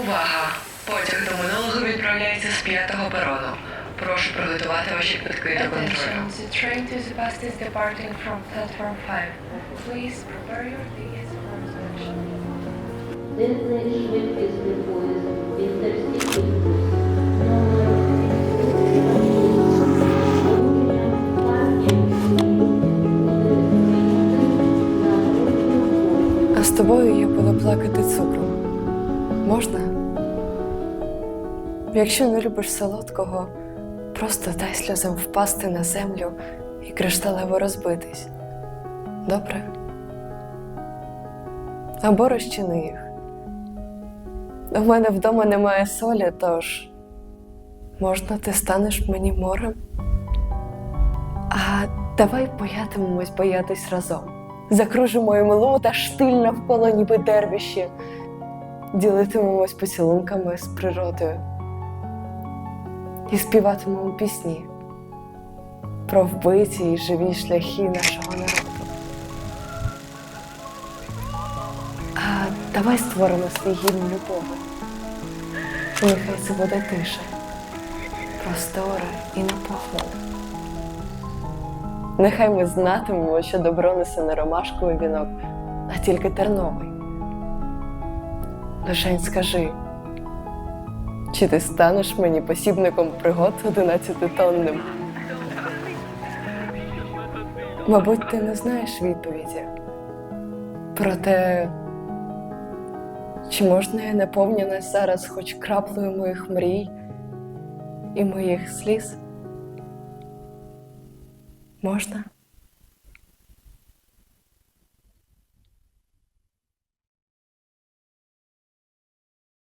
Увага! Потяг до минулого відправляється з п'ятого перону. Прошу приготувати ваші квитки до контролю. Train to the bus is departing from platform 5. Please prepare your tickets for reservation. Der schnellste Poезд Intercity А з тобою я буду плакати цукром. Можна? Якщо не любиш солодкого, просто дай сльозам впасти на землю і кришталево розбитись. Добре? Або розчини їх. У мене вдома немає солі, тож можна ти станеш мені морем? А давай боятимемось боятись разом. Закружимо імлу та штиль навколо ніби дервіші. Ділитимемось поцілунками з природою. І співатимемо пісні про вбиті і живі шляхи нашого народу. А давай створимо свій гімн любові. Нехай це буде тиша, простора і наповнена. Нехай ми знатимемо, що добро несе не ромашковий вінок, а тільки терновий. Лишень скажи, чи ти станеш мені посібником пригод одинадцятитонним? Мабуть, ти не знаєш відповіді. Проте, чи можна я наповнена зараз хоч краплею моїх мрій і моїх сліз? Можна?